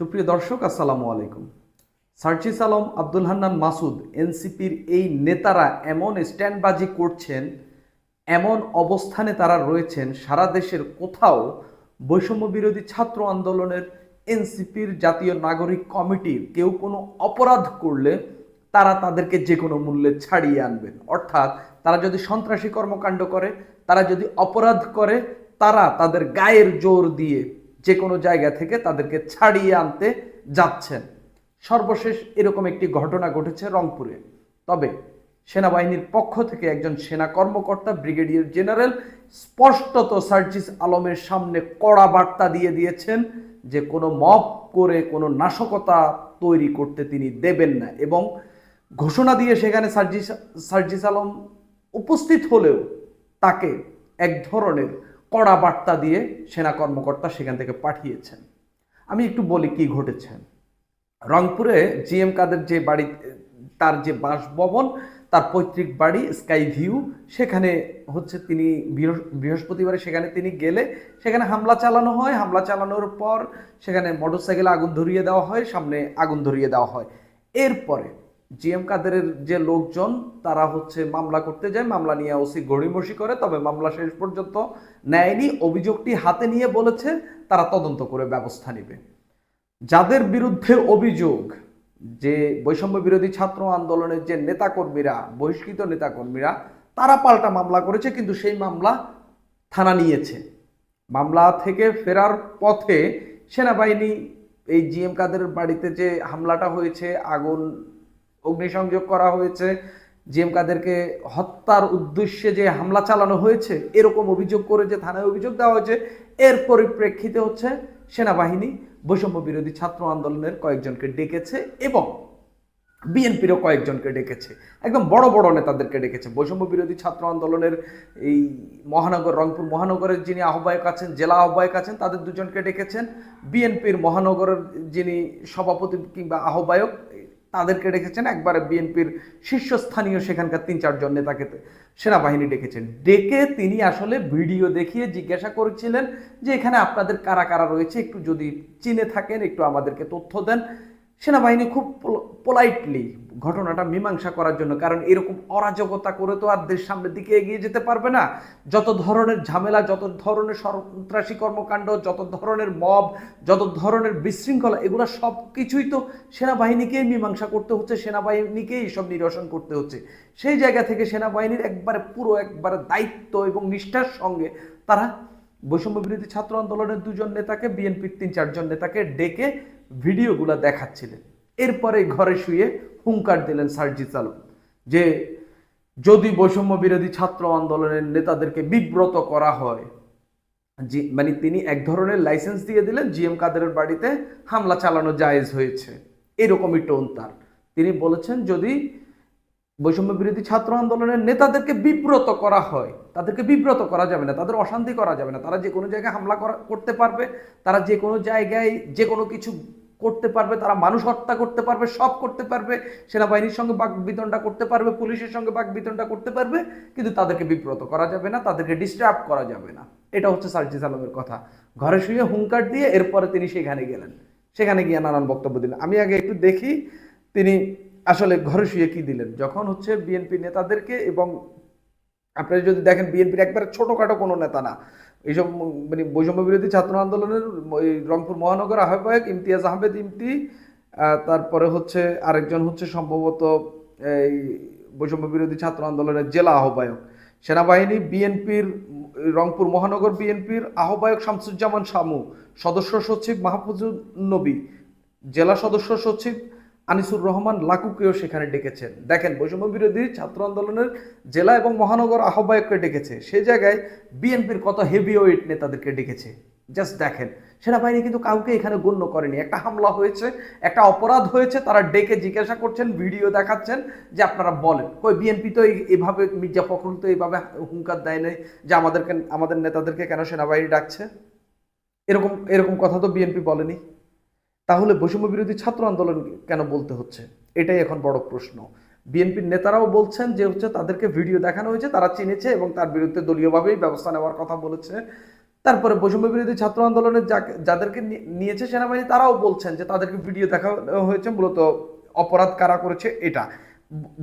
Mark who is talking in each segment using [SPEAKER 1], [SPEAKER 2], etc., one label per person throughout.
[SPEAKER 1] সুপ্রিয় দর্শক, আসসালামু আলাইকুম। সার্জিস আলম আব্দুল হান্নান মাসুদ, এনসিপির এই নেতারা এমন স্ট্যান্ডবাজি করছেন, এমন অবস্থানে তারা রয়েছেন, সারা দেশের কোথাও বৈষম্য বিরোধী ছাত্র আন্দোলনের এনসিপির জাতীয় নাগরিক কমিটির কেউ কোনো অপরাধ করলে তারা তাদেরকে যে কোনো মূল্যে ছাড়িয়ে আনবেন। অর্থাৎ তারা যদি সন্ত্রাসী কর্মকাণ্ড করে, তারা যদি অপরাধ করে, তারা তাদের গায়ের জোর দিয়ে যে কোনো জায়গা থেকে তাদেরকে ছাড়িয়ে আনতে যাচ্ছেন। সর্বশেষ এরকম একটি ঘটনা ঘটেছে রংপুরে। তবে সেনাবাহিনীর পক্ষ থেকে একজন সেনা কর্মকর্তা, ব্রিগেডিয়ার জেনারেল, স্পষ্টত সার্জিস আলমের সামনে কড়া বার্তা দিয়ে দিয়েছেন যে কোনো মব করে কোনো নাশকতা তৈরি করতে তিনি দেবেন না এবং ঘোষণা দিয়ে সেখানে সার্জিস সার্জিস আলম উপস্থিত হলেও তাকে এক ধরনের কড়া বার্তা দিয়ে সেনা কর্মকর্তা সেখান থেকে পাঠিয়েছেন। আমি একটু বলি কি ঘটেছে। রংপুরে জিএম কাদের যে বাড়ি, তার যে বাসভবন, তার পৈতৃক বাড়ি, স্কাই ভিউ, সেখানে হচ্ছে তিনি বৃহ- বৃহস্পতিবারে সেখানে তিনি গেলে, সেখানে হামলা চালানো হয়। হামলা চালানোর পর সেখানে মোটরসাইকেলে আগুন ধরিয়ে দেওয়া হয়, সামনে আগুন ধরিয়ে দেওয়া হয়। এরপরে জিএম কাদেরের যে লোকজন, তারা হচ্ছে মামলা করতে যায়, মামলা নিয়ে ওসি গড়িমসি করে, তবে মামলা শেষ পর্যন্ত নেয়নি। অভিযোগটি হাতে নিয়ে বলেছে, তারা তদন্ত করে ব্যবস্থা নেবে। যাদের বিরুদ্ধে অভিযোগ, যে বৈষম্য বিরোধী ছাত্র আন্দোলনের যে নেতাকর্মীরা, বহিষ্কৃত নেতাকর্মীরা, তারা পাল্টা মামলা করেছে, কিন্তু সেই মামলা থানা নিয়েছে। মামলা থেকে ফেরার পথে সেনাবাহিনী এই জিএম কাদের বাড়িতে যে হামলাটা হয়েছে, আগুন অগ্নিসংযোগ করা হয়েছে, জিএম কাদেরকে হত্যার উদ্দেশ্যে যে হামলা চালানো হয়েছে, এরকম অভিযোগ করে যে থানায় অভিযোগ দেওয়া হয়েছে, এর পরিপ্রেক্ষিতে হচ্ছে সেনাবাহিনী বৈষম্য বিরোধী ছাত্র আন্দোলনের কয়েকজনকে ডেকেছে এবং বিএনপিরও কয়েকজনকে ডেকেছে, একদম বড় বড় নেতাদেরকে ডেকেছে। বৈষম্য বিরোধী ছাত্র আন্দোলনের এই মহানগর, রংপুর মহানগরের যিনি আহ্বায়ক আছেন, জেলা আহ্বায়ক আছেন, তাদের দুজনকে ডেকেছেন। বিএনপির মহানগরের যিনি সভাপতি কিংবা আহ্বায়ক তাদেরকে ডেকেছেন। একবারে বিএনপির শীর্ষস্থানীয় সেখানকার তিন, চারজন নেতাকে সেনাবাহিনী ডেকেছেন। ডেকে তিনি আসলে ভিডিও দেখিয়ে জিজ্ঞাসা করেছিলেন যে এখানে আপনাদের কারা কারা রয়েছে? একটু যদি চিনে থাকেন, একটু আমাদেরকে তথ্য দেন। সেনাবাহিনী খুব পোলাইটলি ঘটনাটা মীমাংসা করার জন্য, কারণ এরকম অরাজকতা করে তো আর দেশ সামনের দিকে এগিয়ে যেতে পারবে না। যত ধরনের ঝামেলা, যত ধরনের সন্ত্রাসী কর্মকাণ্ড, যত ধরনের মব, যত ধরনের বিশৃঙ্খলা, এগুলো সব কিছুই তো সেনাবাহিনীকেই মীমাংসা করতে হচ্ছে, সেনাবাহিনীকেই সব নিরসন করতে হচ্ছে। সেই জায়গা থেকে সেনাবাহিনীর একবারে পুরো একবারে দায়িত্ব এবং নিষ্ঠার সঙ্গে তারা বৈষম্য বিরোধী ছাত্র আন্দোলনের দুজন নেতাকে, বিএনপির তিন চারজন নেতাকে ডেকে ভিডিওগুলো দেখাচ্ছিলেন। এরপরে ঘরে শুয়ে হুঙ্কার দিলেন সার্জিস আলম যে যদি বৈষম্য বিরোধী ছাত্র আন্দোলনের নেতাদেরকে বিব্রত করা হয়, জি মানে তিনি এক ধরনের লাইসেন্স দিয়ে দিলেন, জিএম কাদেরের বাড়িতে হামলা চালানো জায়েজ হয়েছে। এরকমই টোন তার। তিনি বলেছেন, যদি বৈষম্য বিরোধী ছাত্র আন্দোলনের নেতাদেরকে বিব্রত করা হয়, তাদেরকে বিব্রত করা যাবে না, তাদের অশান্তি করা যাবে না, তারা যে কোনো জায়গায় হামলা করা, করতে পারবে, তারা যে কোনো জায়গায় যে কোনো কিছু করতে পারবে, তারা মানুষ হত্যা করতে পারবে, সব করতে পারবে, সেনাবাহিনীর সঙ্গে বাক বিতণ্ডা করতে পারবে, পুলিশের সঙ্গে বাক বিতণ্ডা করতে পারবে, কিন্তু তাদেরকে বিব্রত করা যাবে না, তাদেরকে ডিস্টার্ব করা যাবে না। এটা হচ্ছে সার্জিস আলমের কথা। ঘরে শুয়ে হুঙ্কার দিয়ে এরপরে তিনি সেখানে গেলেন। সেখানে গিয়ে নানান বক্তব্য দিলেন। আমি আগে একটু দেখি তিনি আসলে ঘরে শুয়ে কি দিলেন। যখন হচ্ছে বিএনপি নেতাদেরকে এবং আপনারা যদি দেখেন বিএনপির একবারে ছোটোখাটো কোনো নেতা না, এইসব মানে বৈষম্য বিরোধী ছাত্র আন্দোলনের ওই রংপুর মহানগর আহ্বায়ক ইমতিয়াজ আহমেদ ইমতি তারপরে হচ্ছে আরেকজন হচ্ছে সম্ভবত এই বৈষম্য বিরোধী ছাত্র আন্দোলনের জেলা আহ্বায়ক। সেনাবাহিনী, বিএনপির, রংপুর মহানগর বিএনপির আহ্বায়ক শামসুজ্জামান শামু, সদস্য সচিব মাহফুজুর নবী, জেলা সদস্য সচিব আনিসুর রহমান লাকুকেও সেখানে ডেকেছেন। দেখেন, বৈষম্য বিরোধী ছাত্র আন্দোলনের জেলা এবং মহানগর আহ্বায়ককে ডেকেছে। সেই জায়গায় বিএনপির কত হেভি ওয়েট নেতাদেরকে ডেকেছে। জাস্ট দেখেন, সেনাবাহিনী কিন্তু কাউকে এখানে গণ্য করেনি। একটা হামলা হয়েছে, একটা অপরাধ হয়েছে, তারা ডেকে জিজ্ঞাসা করছেন, ভিডিও দেখাচ্ছেন যে আপনারা বলেন। কই, বিএনপি তো এইভাবে মির্জা ফখরুল তো এইভাবে হুঙ্কার দেয় নাই যে আমাদেরকে আমাদের নেতাদেরকে কেন সেনাবাহিনী ডাকছে? এরকম এরকম কথা তো বিএনপি বলেনি। তাহলে বৈষম্য বিরোধী ছাত্র আন্দোলন কেন বলতে হচ্ছে? এটাই এখন বড় প্রশ্ন। বিএনপির নেতারাও বলছেন যে হচ্ছে তাদেরকে ভিডিও দেখানো হয়েছে, তারা চিনেছে এবং তার বিরুদ্ধে দলীয়ভাবেই ব্যবস্থা নেওয়ার কথা বলেছে। তারপরে বৈষম্য বিরোধী ছাত্র আন্দোলনের যাদেরকে নিয়েছে সেনাবাহিনী, তারাও বলছেন যে তাদেরকে ভিডিও দেখা হয়েছে, মূলত অপরাধ কারা করেছে এটা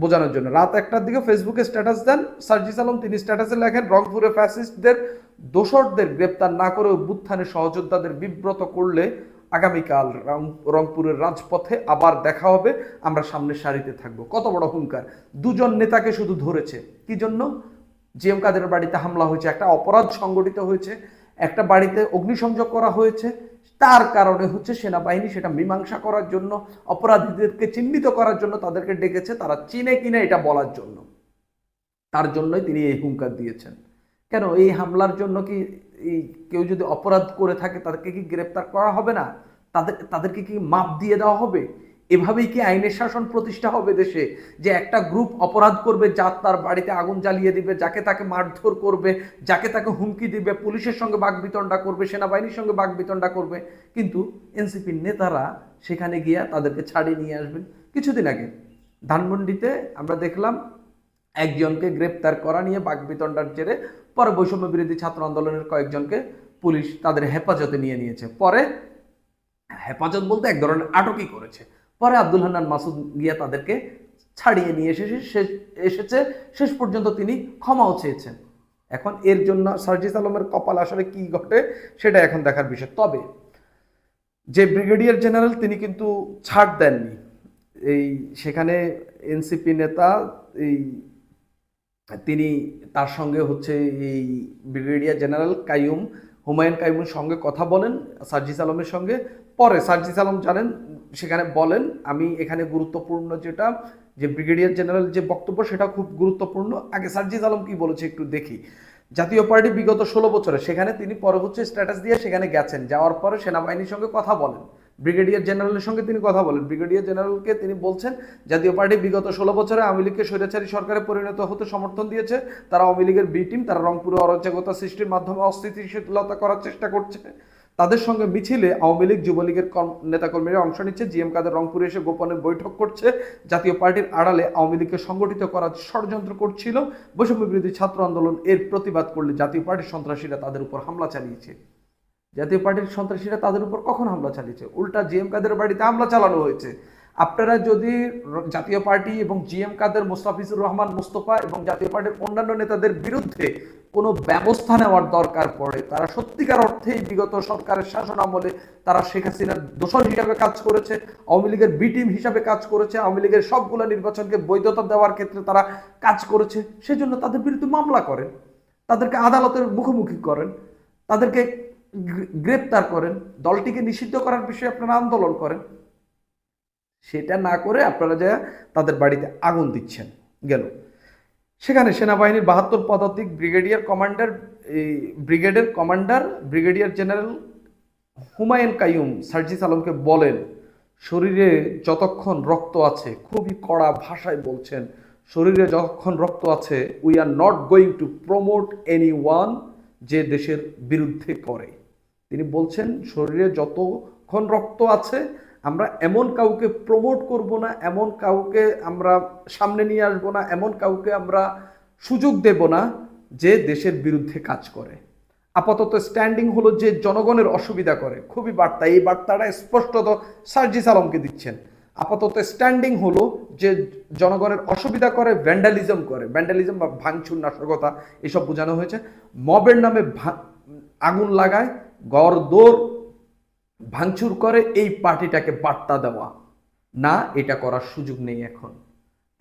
[SPEAKER 1] বোঝানোর জন্য। রাত একটার দিকে ফেসবুকে স্ট্যাটাস দেন সার্জিস আলম। তিনি স্ট্যাটাসে লেখেন, রংপুরে ফ্যাসিস্টদের দোসরদের গ্রেপ্তার না করে অভ্যুত্থানে সহযোদ্ধাদের বিব্রত করলে আগামীকাল রংপুরের রাজপথে আবার দেখা হবে। আমরা সামনের সারিতে থাকব। কত বড় হুঙ্কার। দুজন নেতাকে শুধু ধরেছে। কি জন্য? জিএম কাদের বাড়িতে হামলা হয়েছে, একটা অপরাধ সংগঠিত হয়েছে, একটা বাড়িতে অগ্নিসংযোগ করা হয়েছে। তার কারণে হচ্ছে সেনাবাহিনী সেটা মীমাংসা করার জন্য, অপরাধীদেরকে চিহ্নিত করার জন্য তাদেরকে ডেকেছে। তারা চিনে কিনে এটা বলার জন্য। তার জন্যই তিনি এই হুঙ্কার দিয়েছেন। কেন? এই হামলার জন্য কি এই কেউ যদি অপরাধ করে থাকে, তাদেরকে কি গ্রেপ্তার করা হবে না? তাদের, তাদেরকে কি মাপ দিয়ে দেওয়া হবে? এভাবেই কি আইনের শাসন প্রতিষ্ঠা হবে দেশে? যে একটা গ্রুপ অপরাধ করবে, যা তার বাড়িতে আগুন জ্বালিয়ে দিবে, যাকে তাকে মারধর করবে, যাকে তাকে হুমকি দিবে, পুলিশের সঙ্গে বাগবিতণ্ডা করবে, সেনাবাহিনীর সঙ্গে বাগবিতণ্ডা করবে, কিন্তু এনসিপির নেতারা সেখানে গিয়া তাদেরকে ছাড়িয়ে নিয়ে আসবেন। কিছুদিন আগে ধানমন্ডিতে আমরা দেখলাম, একজনকে গ্রেপ্তার করা নিয়ে বাগবিতণ্ডার জেরে পরে বৈষম্য বিরোধী ছাত্র আন্দোলনের কয়েকজনকে পুলিশ তাদের হেফাজতে নিয়ে নিয়েছে। পরে হেফাজত বলতে এক ধরনের আটকই করেছে। পরে আব্দুল হান্নান মাসুদ গিয়া তাদেরকে ছাড়িয়ে নিয়ে এসেছে। এসেছে, শেষ পর্যন্ত তিনি ক্ষমাও চেয়েছেন। এখন এর জন্য সার্জিস আলমের কপাল আসলে কি ঘটে, সেটা এখন দেখার বিষয়। তবে যে ব্রিগেডিয়ার জেনারেল তিনি কিন্তু ছাড় দেননি। এই সেখানে এনসিপি নেতা, এই তিনি তার সঙ্গে হচ্ছে এই ব্রিগেডিয়ার জেনারেল কাইয়ুম, হুমায়ুন কাইয়ুমের সঙ্গে কথা বলেন, সার্জিস আলমের সঙ্গে। পরে সার্জিস আলম জানেন, সেখানে বলেন, আমি এখানে গুরুত্বপূর্ণ যেটা, যে ব্রিগেডিয়ার জেনারেল যে বক্তব্য, সেটা খুব গুরুত্বপূর্ণ। আগে সার্জিস আলম কি বলেছে একটু দেখি। জাতীয় পার্টি বিগত ষোলো বছরে, সেখানে তিনি পরে হচ্ছে স্ট্যাটাস দিয়ে সেখানে গেছেন। যাওয়ার পরে সেনাবাহিনীর সঙ্গে কথা বলেন। ব্রিগেডিয়ার জেনারেলের সঙ্গে তিনি কথা বলেন। ব্রিগেডিয়ার জেনারেলকে তিনি বলছেন, জাতীয় পার্টি বিগত ষোলো বছরে আওয়ামী লীগকে স্বৈরাচারী সরকারে পরিণত হতে সমর্থন দিয়েছে। তারা আওয়ামী লীগের বি টিম তারা রংপুরে অরাজকতা সৃষ্টির মাধ্যমে অস্থিতিশীলতা করার চেষ্টা করছে। তাদের সঙ্গে মিছিলে আওয়ামী লীগ যুবলীগের কর্ম- নেতাকর্মীরা অংশ নিচ্ছে। জিএম কাদের রংপুরে এসে গোপনে বৈঠক করছে। জাতীয় পার্টির আড়ালে আওয়ামী লীগকে সংগঠিত করার ষড়যন্ত্র করছিল। বৈষম্য বিরোধী ছাত্র আন্দোলন এর প্রতিবাদ করলে জাতীয় পার্টির সন্ত্রাসীরা তাদের উপর হামলা চালিয়েছে। জাতীয় পার্টির সন্ত্রাসীরা তাদের উপর কখন হামলা চালিয়েছে? উল্টা জিএম কাদের বাড়িতে হামলা চালানো হয়েছে। আপনারা যদি জাতীয় পার্টি এবং জিএম কাদের মোস্তাফিজুর রহমান, মুস্তফা এবং জাতীয় পার্টির অন্যান্য নেতাদের বিরুদ্ধে কোনো ব্যবস্থা নেওয়ার দরকার পড়ে, তারা সত্যিকার অর্থেই বিগত সরকারের শাসন আমলে তারা শেখ হাসিনার দোষর হিসাবে কাজ করেছে, আওয়ামী লীগের বি টিম হিসাবে কাজ করেছে, আওয়ামী লীগের সবগুলো নির্বাচনকে বৈধতা দেওয়ার ক্ষেত্রে তারা কাজ করেছে, সেজন্য তাদের বিরুদ্ধে মামলা করেন, তাদেরকে আদালতের মুখোমুখি করেন, তাদেরকে গ্রেপ্তার করেন, দলটিকে নিষিদ্ধ করার বিষয়ে আপনারা আন্দোলন করেন। সেটা না করে আপনারা যা তাদের বাড়িতে আগুন দিচ্ছেন, গেল। সেখানে সেনাবাহিনীর বাহাত্তর পদাতিক ব্রিগেডিয়ার কমান্ডার ব্রিগেডের commander, brigadier general Humayun Qayyum Sarjis আলমকে বলেন, শরীরে যতক্ষণ রক্ত আছে, খুবই কড়া ভাষায় বলছেন, শরীরে যতক্ষণ রক্ত আছে we are not going to promote anyone যে দেশের বিরুদ্ধে করে। তিনি বলছেন, শরীরে যতক্ষণ রক্ত আছে, আমরা এমন কাউকে প্রমোট করব না, এমন কাউকে আমরা সামনে নিয়ে আসব না, এমন কাউকে আমরা সুযোগ দেব না যে দেশের বিরুদ্ধে কাজ করে। আপাতত স্ট্যান্ডিং হলো যে জনগণের অসুবিধা করে। খুবই বার্তা। এই বার্তাটা স্পষ্টত সার্জিস আলমকে দিচ্ছেন। আপাতত স্ট্যান্ডিং হলো যে জনগণের অসুবিধা করে ভ্যান্ডালিজম করে। ভ্যান্ডালিজম বা ভাঙচুর, নাশকতা, এসব বোঝানো হয়েছে। মবের নামে আগুন লাগায়। গড় দৌড় ভাঙচুর করে এই পার্টিটাকে বার্তা দেওয়া। না, এটা করার সুযোগ নেই এখন।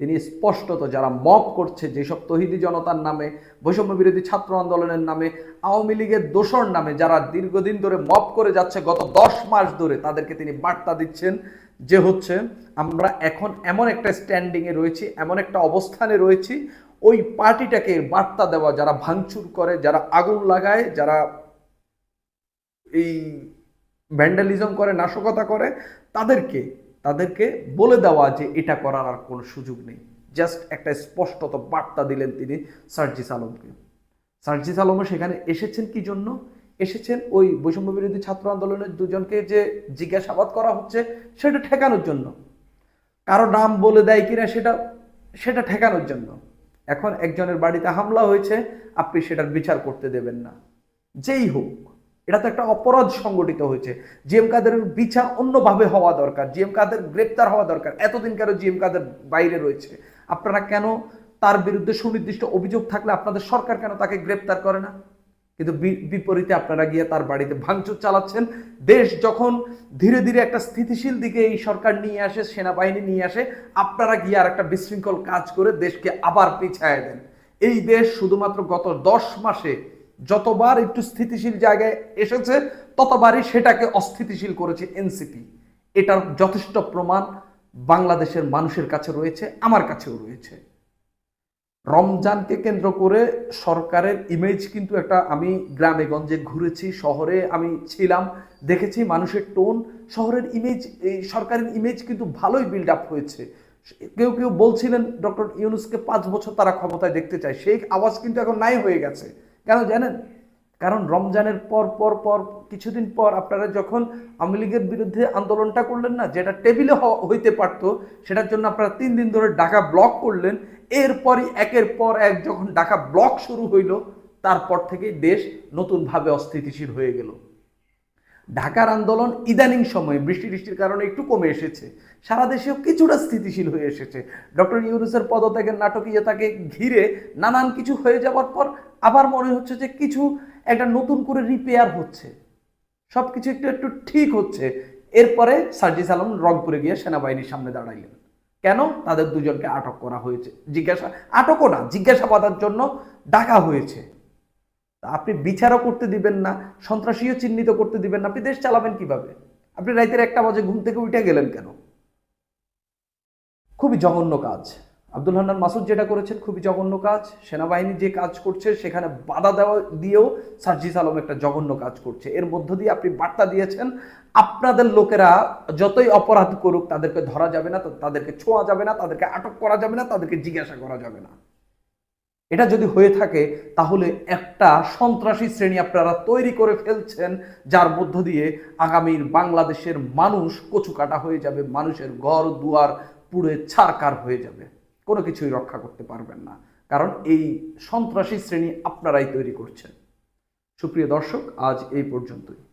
[SPEAKER 1] তিনি স্পষ্টত যারা মব করছে, যেসব তহিদি জনতার নামে, বৈষম্য বিরোধী ছাত্র আন্দোলনের নামে, আওয়ামী লীগের দোষর নামে যারা দীর্ঘদিন ধরে মব করে যাচ্ছে, গত দশ মাস ধরে তাদেরকে তিনি বার্তা দিচ্ছেন যে হচ্ছে, আমরা এখন এমন একটা স্ট্যান্ডিংয়ে রয়েছি, এমন একটা অবস্থানে রয়েছি, ওই পার্টিটাকে বার্তা দেওয়া, যারা ভাঙচুর করে, যারা আগুন লাগায়, যারা এই ভ্যান্ডালিজম করে, নাশকতা করে, তাদেরকে তাদেরকে বলে দেওয়া যে এটা করার আর কোনো সুযোগ নেই। জাস্ট একটা স্পষ্টত বার্তা দিলেন তিনি সার্জিস আলমকে। সার্জিস আলমও সেখানে এসেছেন কি জন্য? এসেছেন ওই বৈষম্য বিরোধী ছাত্র আন্দোলনের দুজনকে যে জিজ্ঞাসাবাদ করা হচ্ছে, সেটা ঠেকানোর জন্য। কারও নাম বলে দেয় কিনা সেটা সেটা ঠেকানোর জন্য। এখন একজনের বাড়িতে হামলা হয়েছে, আপনি সেটার বিচার করতে দেবেন না। যেই হোক এটা তো একটা অপরাধ সংগঠিত হয়েছে। জিএম কাদেরের বিচার অন্যভাবে হওয়া দরকার, জিএম কাদের গ্রেপ্তার হওয়া দরকার, এতদিন কেন জিএম কাদের বাইরে রয়েছে? আপনারা কেন তার বিরুদ্ধে সুনির্দিষ্ট অভিযোগ থাকলে আপনাদের সরকার কেন তাকে গ্রেপ্তার করে না? কিন্তু বিপরীতে আপনারা গিয়ে তার বাড়িতে ভাঙচুর চালাচ্ছেন। দেশ যখন ধীরে ধীরে একটা স্থিতিশীল দিকে এই সরকার নিয়ে আসে, সেনাবাহিনী নিয়ে আসে, আপনারা গিয়ে আর একটা বিশৃঙ্খল কাজ করে দেশকে আবার পিছায় দেন। এই দেশ শুধুমাত্র গত দশ মাসে যতবার একটু স্থিতিশীল জায়গায় এসেছে, ততবারই সেটাকে অস্থিতিশীল করেছে এনসিপি এটার যথেষ্ট প্রমাণ বাংলাদেশের মানুষের কাছে রয়েছে, আমার কাছেও রয়েছে। রমজানকে কেন্দ্র করে সরকারের ইমেজ কিন্তু একটা, আমি গ্রামে গঞ্জে ঘুরেছি, শহরে আমি ছিলাম, দেখেছি মানুষের টোন শহরের ইমেজ এই সরকারের ইমেজ কিন্তু ভালোই বিল্ড আপ হয়েছে। কেউ কেউ বলছিলেন, ডক্টর ইউনুসকে পাঁচ বছর তারা ক্ষমতায় দেখতে চায়। সেই আওয়াজ কিন্তু এখন নাই হয়ে গেছে। কেন জানেন? কারণ রমজানের পর পর পর কিছুদিন পর আপনারা যখন আওয়ামী লীগের বিরুদ্ধে আন্দোলনটা করলেন না, যেটা টেবিলে হইতে পারত, সেটার জন্য আপনারা তিন দিন ধরে ঢাকা ব্লক করলেন। এরপরই একের পর এক যখন ঢাকা ব্লক শুরু হইল, তারপর থেকেই দেশ নতুনভাবে অস্থিতিশীল হয়ে গেল। ঢাকার আন্দোলন ইদানিং সময়ে বৃষ্টি বৃষ্টির কারণে একটু কমে এসেছে। সারা দেশেও কিছুটা স্থিতিশীল হয়ে এসেছে। ডক্টর ইউনুসের পদত্যাগের নাটকীয়তাকে ঘিরে নানান কিছু হয়ে যাওয়ার পর আবার মনে হচ্ছে যে কিছু একটা নতুন করে রিপেয়ার হচ্ছে। সব কিছু একটু একটু ঠিক হচ্ছে। এরপরে সার্জিস আলম রংপুরে গিয়ে সেনাবাহিনীর সামনে দাঁড়াইলেন। কেন? তাদের দুজনকে আটক করা হয়েছে। জিজ্ঞাসা আটকও না, জিজ্ঞাসাবাদের জন্য ডাকা হয়েছে। আপনি বিচারও করতে দিবেন না, সন্ত্রাসীও চিহ্নিত করতে দিবেন না। আপনি দেশ চালাবেন কীভাবে? আপনি রাইতের একটা বাজে ঘুম থেকে উঠে গেলেন কেন? খুবই জঘন্য কাজ। আব্দুল হান্নান মাসুদ যেটা করেছেন, খুবই জঘন্য কাজ। সেনাবাহিনী যে কাজ করছে, সেখানে বাধা দেওয়া দিয়েও সার্জিস আলম একটা জঘন্য কাজ করছে। এর মধ্য দিয়ে আপনি বার্তা দিয়েছেন, আপনাদের লোকেরা যতই অপরাধ করুক, তাদেরকে ধরা যাবে না তাদেরকে ছোঁয়া যাবে না, তাদেরকে আটক করা যাবে না, তাদেরকে জিজ্ঞাসা করা যাবে না। এটা যদি হয়ে থাকে, তাহলে একটা সন্ত্রাসী শ্রেণি আপনারা তৈরি করে ফেলছেন, যার মধ্য দিয়ে আগামীর বাংলাদেশের মানুষ কচুকাটা হয়ে যাবে, মানুষের ঘর, দুয়ার পুড়ে ছারকার হয়ে যাবে। কোনো কিছুই রক্ষা করতে পারবেন না। কারণ এই সন্ত্রাসী শ্রেণি আপনারাই তৈরি করছেন। সুপ্রিয় দর্শক, আজ এই পর্যন্তই।